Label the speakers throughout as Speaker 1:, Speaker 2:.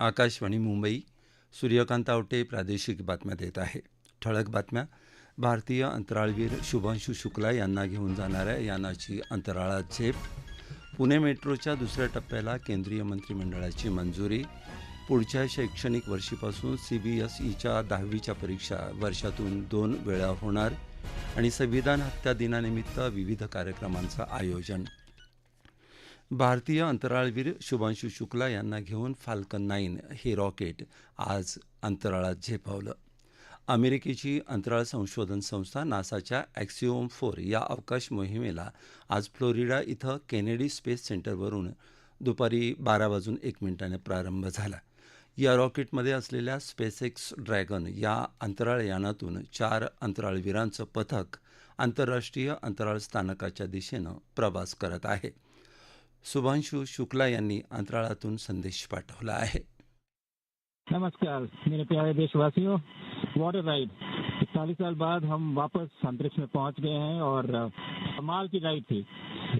Speaker 1: आकाशवाणी मुंबई सूर्यकांत आवटे प्रादेशिक बातम्या देत आहे ठळक बातम्या भारतीय अंतराळवीर शुभांशु शुक्ला यांना घेऊन जाणाऱ्या यानाची अंतराळात झेप पुणे मेट्रोच्या दुसऱ्या टप्प्याला केंद्रीय मंत्रिमंडळाची मंजुरी पुढच्या शैक्षणिक वर्षीपासून सी बी एस ईच्या दहावीच्या परीक्षा वर्षातून दोन वेळा होणार आणि संविधान हत्या दिनानिमित्त विविध कार्यक्रमांचं आयोजन भारतीय अंतराळवीर शुभांशू शुक्ला यांना घेऊन फाल्कन नाईन हे रॉकेट आज अंतराळात झेपावलं अमेरिकेची अंतराळ संशोधन संस्था नासाच्या ॲक्सिओम फोर या अवकाश मोहिमेला आज फ्लोरिडा इथं केनेडी स्पेस सेंटरवरून दुपारी बारा वाजून एक मिनिटाने प्रारंभ झाला या रॉकेटमध्ये असलेल्या स्पेसएक्स ड्रॅगन या अंतराळ यानातून चार अंतराळवीरांचं पथक आंतरराष्ट्रीय अंतराळ स्थानकाच्या दिशेनं प्रवास करत आहे सुभांशु शुक्ला यांनी अंतराळातून संदेश पाठवला आहे
Speaker 2: नमस्कार मेरे प्यारे देशवासियों वॉट राइड इकतालीस साल बाद हम वापस अंतरिक्ष में पहुंच गए हैं और कमाल की राइड थी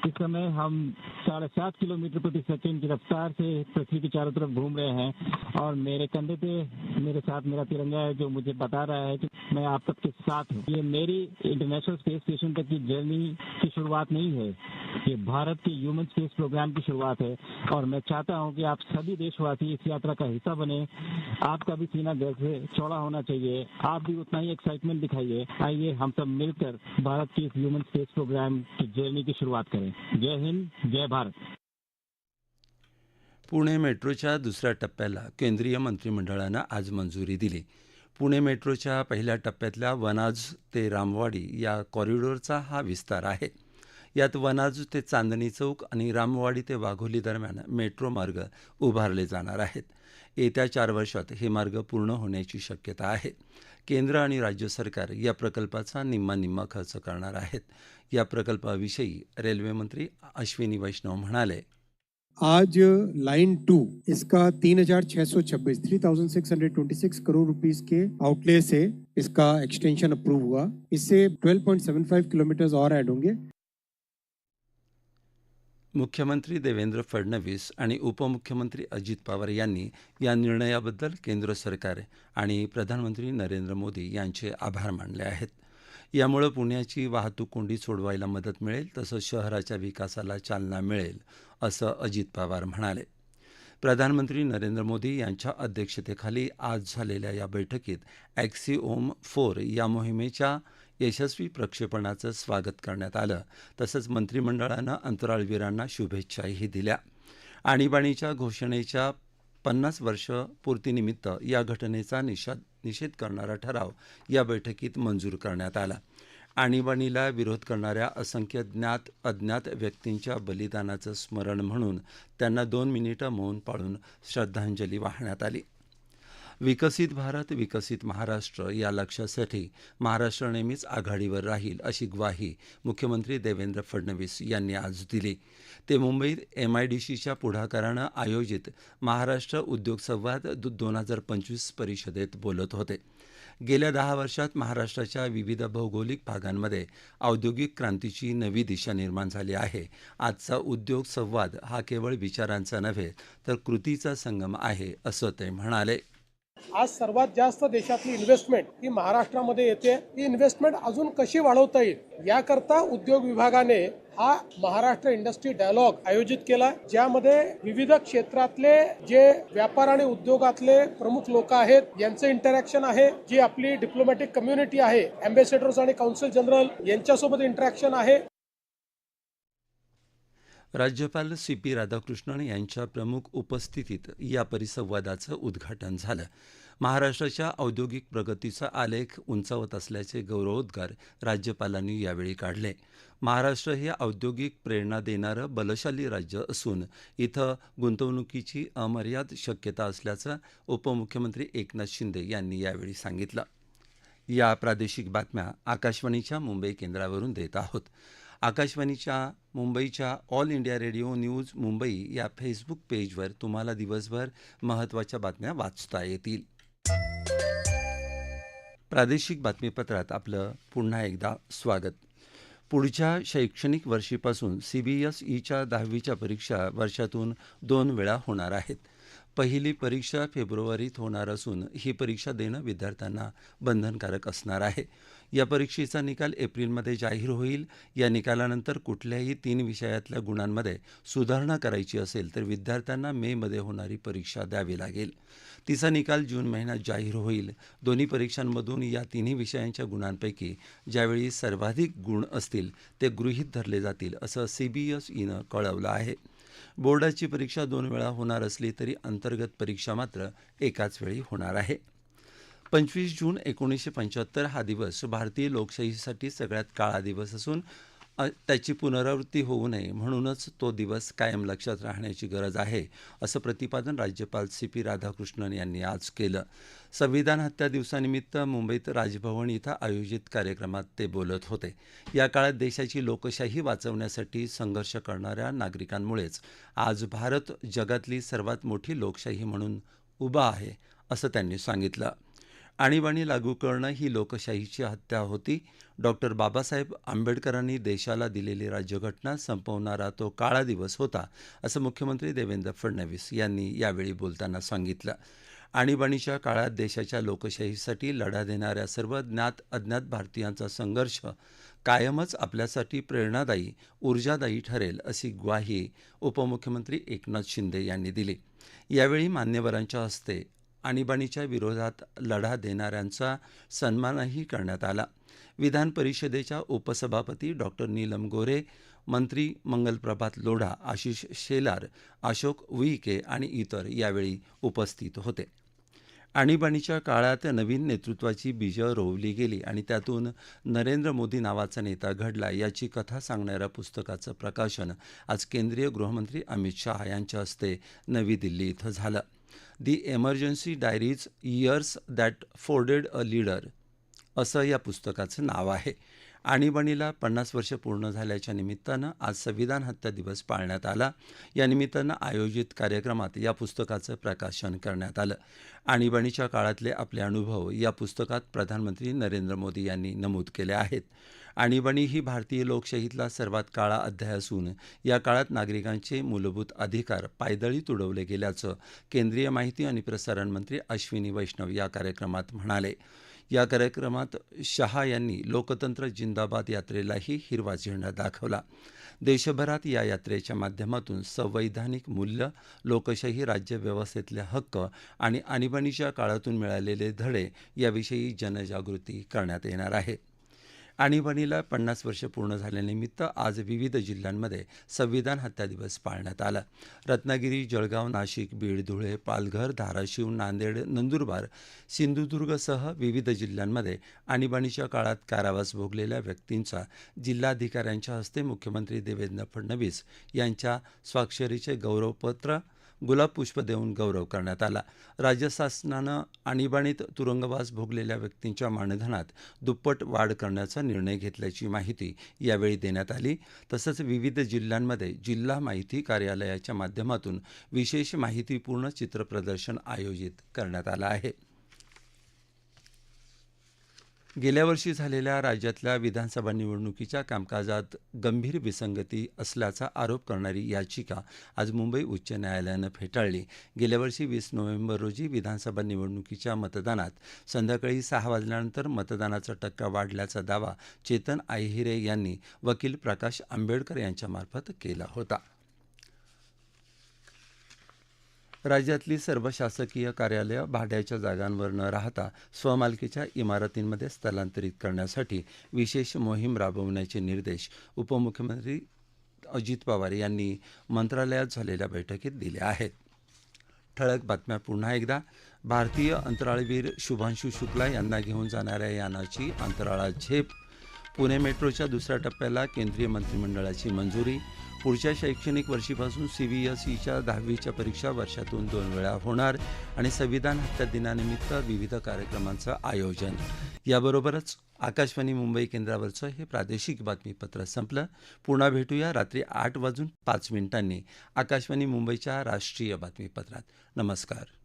Speaker 2: इस समय हम साढ़े सात किलोमीटर प्रति सेकंड की रफ्तार से पृथ्वी के चारों तरफ घूम रहे हैं और मेरे कंधे पे मेरे साथ मेरा तिरंगा है जो मुझे बता रहा है कि मैं आप सबके साथ हूँ ये मेरी इंटरनेशनल स्पेस स्टेशन तक की जर्नी की शुरुआत नहीं है ये भारत के ह्यूमन स्पेस प्रोग्राम की शुरुआत है और मैं चाहता हूँ कि आप सभी देशवासी इस यात्रा का हिस्सा बने आपका भी सीना गर्व से चौड़ा होना चाहिए आप भी उतना ही एक्साइटमेंट दिखाइए आइए हम सब मिलकर भारत की इस ह्यूमन स्पेस प्रोग्राम की जर्नी की शुरुआत करें जय हिंद जय भारत
Speaker 1: पुणे मेट्रोच्या दुसऱ्या टप्प्याला केंद्रीय मंत्रिमंडळानं आज मंजुरी दिली पुणे मेट्रोच्या पहिल्या टप्प्यातल्या वनाज ते रामवाडी या कॉरिडॉरचा हा विस्तार आहे यात वनाज ते चांदणी चौक आणि रामवाडी ते वाघोली दरम्यान मेट्रो मार्ग उभारले जाणार आहेत येत्या चार वर्षात हे मार्ग पूर्ण होण्याची शक्यता आहे केंद्र आणि राज्य सरकार या प्रकल्पाचा निम्मा निम्मा खर्च करणार आहेत या प्रकल्पाविषयी रेल्वेमंत्री अश्विनी वैष्णव म्हणाले
Speaker 3: आज लाइन टू इसका तीन हजार छह सौ छब्बीस three thousand six hundred twenty six crore rupees के आउटले से इसका एक्सटेंशन अप्रूव हुआ इससे फाइव किलोमीटर और एड होंगे
Speaker 1: मुख्यमंत्री देवेंद्र फडणवीस आणि उपमुख्यमंत्री अजित पवार यांनी या निर्णयाबद्दल केंद्र सरकार आणि प्रधानमंत्री नरेंद्र मोदी यांचे आभार मानले आहेत यामुळे पुण्याची वाहतूक कोंडी सोडवायला मदत मिळेल तसंच शहराच्या विकासाला चालना मिळेल असं अजित पवार म्हणाले प्रधानमंत्री नरेंद्र मोदी यांच्या अध्यक्षतेखाली आज झालेल्या या बैठकीत ॲक्सिओम फोर या मोहिमेच्या यशस्वी प्रक्षेपणाचं स्वागत करण्यात आलं तसंच मंत्रिमंडळानं अंतराळवीरांना शुभेच्छाही दिल्या आणीबाणीच्या घोषणेच्या पन्नास वर्ष पूर्तीनिमित्त या घटनेचा निषेध निषेध करणारा ठराव या बैठकीत मंजूर करण्यात आला आणीबाणीला विरोध करणाऱ्या असंख्य ज्ञात अज्ञात व्यक्तींच्या बलिदानाचं स्मरण म्हणून त्यांना दोन मिनिटं मौन पाळून श्रद्धांजली वाहण्यात आली विकसित भारत विकसित महाराष्ट्र या लक्ष्यासाठी महाराष्ट्र नेहमीच आघाडीवर राहील अशी ग्वाही मुख्यमंत्री देवेंद्र फडणवीस यांनी आज दिली ते मुंबईत एम आय डी सीच्या पुढाकारानं आयोजित महाराष्ट्र उद्योग संवाद दोन हजार पंचवीस परिषदेत बोलत होते गेल्या दहा वर्षात महाराष्ट्राच्या विविध भौगोलिक भागांमध्ये औद्योगिक क्रांतीची नवी दिशा निर्माण झाली आहे आजचा उद्योग संवाद हा केवळ विचारांचा नव्हे तर कृतीचा संगम आहे असं ते म्हणाले
Speaker 4: आज सर्वात जास्त देशातली इन्व्हेस्टमेंट ही महाराष्ट्रामध्ये येते ही इन्व्हेस्टमेंट अजून कशी वाढवता येईल याकरता उद्योग विभागाने हा महाराष्ट्र इंडस्ट्री डायलॉग आयोजित केला ज्यामध्ये विविध क्षेत्रातले जे व्यापार आणि उद्योगातले प्रमुख लोक आहेत यांचं इंटरॅक्शन आहे जी आपली डिप्लोमॅटिक कम्युनिटी आहे अँबेसेडर्स आणि काउन्सिल जनरल यांच्यासोबत इंटरॅक्शन आहे
Speaker 1: राज्यपाल सी पी राधाकृष्णन यांच्या प्रमुख उपस्थितीत या परिसंवादाचं उद्घाटन झालं महाराष्ट्राच्या औद्योगिक प्रगतीचा आलेख उंचावत असल्याचे गौरवोद्गार राज्यपालांनी यावेळी काढले महाराष्ट्र हे औद्योगिक प्रेरणा देणारं बलशाली राज्य असून इथं गुंतवणुकीची अमर्याद शक्यता असल्याचं उपमुख्यमंत्री एकनाथ शिंदे यांनी यावेळी सांगितलं या प्रादेशिक बातम्या आकाशवाणीच्या मुंबई केंद्रावरून देत आहोत आकाशवाणीच्या मुंबईच्या All India Radio News Mumbai या फेसबुक पेजवर तुम्हाला दिवसभर महत्त्वाच्या बातम्या वाचता येतील प्रादेशिक बातमीपत्रात आपलं पुन्हा एकदा स्वागत पुढच्या शैक्षणिक वर्षीपासून सी बी एस ईच्या e दहावीच्या परीक्षा वर्षातून दोन वेळा होणार आहेत पहिली परीक्षा फेब्रुवारीत होणार असून ही परीक्षा देणं विद्यार्थ्यांना बंधनकारक असणार आहे या परीक्षेचा निकाल एप्रिलमध्ये जाहीर होईल या निकालानंतर कुठल्याही तीन विषयातल्या गुणांमध्ये सुधारणा करायची असेल तर विद्यार्थ्यांना मेमध्ये होणारी परीक्षा द्यावी लागेल तिचा निकाल जून महिन्यात जाहीर होईल दोन्ही परीक्षांमधून या तिन्ही विषयांच्या गुणांपैकी ज्यावेळी सर्वाधिक गुण असतील ते गृहीत धरले जातील असं सी बी एस ईनं कळवलं आहे बोर्डाची परीक्षा दोन वेळा होणार असली तरी अंतर्गत परीक्षा मात्र एकाच वेळी होणार आहे पंचवीस जून एकोणीसशे पंच्याहत्तर हा दिवस भारतीय लोकशाहीसाठी सगळ्यात काळा दिवस असून त्याची पुनरावृत्ती होऊ नये म्हणूनच तो दिवस कायम लक्षात राहण्याची गरज आहे असं प्रतिपादन राज्यपाल सी पी राधाकृष्णन यांनी आज केलं संविधान हत्या दिवसानिमित्त मुंबईत राजभवन इथं आयोजित कार्यक्रमात ते बोलत होते या काळात देशाची लोकशाही वाचवण्यासाठी संघर्ष करणाऱ्या नागरिकांमुळेच आज भारत जगातली सर्वात मोठी लोकशाही म्हणून उभा आहे असं त्यांनी सांगितलं आणीबाणी लागू करणं ही लोकशाहीची हत्या होती डॉक्टर बाबासाहेब आंबेडकरांनी देशाला दिलेली राज्यघटना संपवणारा तो काळा दिवस होता असं मुख्यमंत्री देवेंद्र फडणवीस यांनी यावेळी बोलताना सांगितलं आणीबाणीच्या काळात देशाच्या लोकशाहीसाठी लढा देणाऱ्या सर्व ज्ञात अज्ञात भारतीयांचा संघर्ष कायमच आपल्यासाठी प्रेरणादायी ऊर्जादायी ठरेल अशी ग्वाही उपमुख्यमंत्री एकनाथ शिंदे यांनी दिली यावेळी मान्यवरांच्या हस्ते आणीबाणीच्या विरोधात लढा देणाऱ्यांचा सन्मानही करण्यात आला विधान परिषदेच्या उपसभापती डॉक्टर नीलम गोरे मंत्री मंगलप्रभात लोढा आशिष शेलार अशोक उईके आणि इतर यावेळी उपस्थित होते आणीबाणीच्या काळात नवीन नेतृत्वाची बीजं रोवली गेली आणि त्यातून नरेंद्र मोदी नावाचा नेता घडला याची कथा सांगणाऱ्या पुस्तकाचं प्रकाशन आज केंद्रीय गृहमंत्री अमित शहा यांच्या हस्ते नवी दिल्ली इथं झालं the emergency diaries years that forged a leader असं या पुस्तकाचं नाव आहे आणीबाणीला पन्नास वर्ष पूर्ण झाल्याच्या निमित्तानं आज संविधान हत्या दिवस पाळण्यात आला या निमित्तानं आयोजित कार्यक्रमात या पुस्तकाचं प्रकाशन करण्यात आलं आणीबाणीच्या काळातले आपले अनुभव या पुस्तकात प्रधानमंत्री नरेंद्र मोदी यांनी नमूद केले आहेत आणीबाणी ही भारतीय लोकशाहीतला सर्वात काळा अध्याय असून या काळात नागरिकांचे मूलभूत अधिकार पायदळी तुडवले गेल्याचं केंद्रीय माहिती आणि प्रसारण मंत्री अश्विनी वैष्णव या कार्यक्रमात म्हणाले या कार्यक्रमात शहा यांनी लोकतंत्र जिंदाबाद यात्रेलाही हिरवा झेंडा दाखवला देशभरात या यात्रेच्या माध्यमातून संवैधानिक मूल्य लोकशाही राज्यव्यवस्थेतले हक्क आणि आणीबाणीच्या काळातून मिळालेले धडे याविषयी जनजागृती करण्यात येणार आहे आणीबाणीला पन्नास वर्ष पूर्ण झाल्यानिमित्त आज विविध जिल्ह्यांमध्ये संविधान हत्या दिवस पाळण्यात आला रत्नागिरी जळगाव नाशिक बीड धुळे पालघर धाराशिव नांदेड नंदुरबार सिंधुदुर्गसह विविध जिल्ह्यांमध्ये आणीबाणीच्या काळात कारावास भोगलेल्या व्यक्तींचा जिल्हाधिकाऱ्यांच्या हस्ते मुख्यमंत्री देवेंद्र फडणवीस यांच्या स्वाक्षरीचे गौरवपत्र गुलाब पुष्प देऊन गौरव करण्यात आला राज्य शासनानं आणीबाणीत तुरुंगवास भोगलेल्या व्यक्तींच्या मानधनात दुप्पट वाढ करण्याचा निर्णय घेतल्याची माहिती यावेळी देण्यात आली तसंच विविध जिल्ह्यांमध्ये जिल्हा माहिती कार्यालयाच्या माध्यमातून विशेष माहितीपूर्ण चित्रप्रदर्शन आयोजित करण्यात आलं आहे गेल्या वर्षी झालेल्या राज्यातल्या विधानसभा निवडणुकीच्या कामकाजात गंभीर विसंगती असल्याचा आरोप करणारी याचिका आज मुंबई उच्च न्यायालयानं फेटाळली गेल्या वर्षी वीस नोव्हेंबर रोजी विधानसभा निवडणुकीच्या मतदानात संध्याकाळी सहा वाजल्यानंतर मतदानाचा टक्का वाढल्याचा दावा चेतन आहिरे यांनी वकील प्रकाश आंबेडकर यांच्यामार्फत केला होता राज्यातली सर्व शासकीय कार्यालयं भाड्याच्या जागांवर न राहता स्वमालकीच्या इमारतींमध्ये स्थलांतरित करण्यासाठी विशेष मोहीम राबवण्याचे निर्देश उपमुख्यमंत्री अजित पवार यांनी मंत्रालयात झालेल्या बैठकीत दिले आहेत ठळक बातम्या पुन्हा एकदा भारतीय अंतराळवीर शुभांशू शुक्ला यांना घेऊन जाणाऱ्या यानाची अंतराळात झेप पुणे मेट्रोच्या दुसऱ्या टप्प्याला केंद्रीय मंत्रिमंडळाची मंजुरी पुढच्या शैक्षणिक वर्षीपासून सी बी एस ईच्या दहावीच्या परीक्षा वर्षातून दोन वेळा होणार आणि संविधान हत्या दिनानिमित्त विविध कार्यक्रमांचं आयोजन याबरोबरच आकाशवाणी मुंबई केंद्रावरचं हे प्रादेशिक बातमीपत्र संपलं पुन्हा भेटूया रात्री आठ वाजून पाच मिनिटांनी आकाशवाणी मुंबईच्या राष्ट्रीय बातमीपत्रात नमस्कार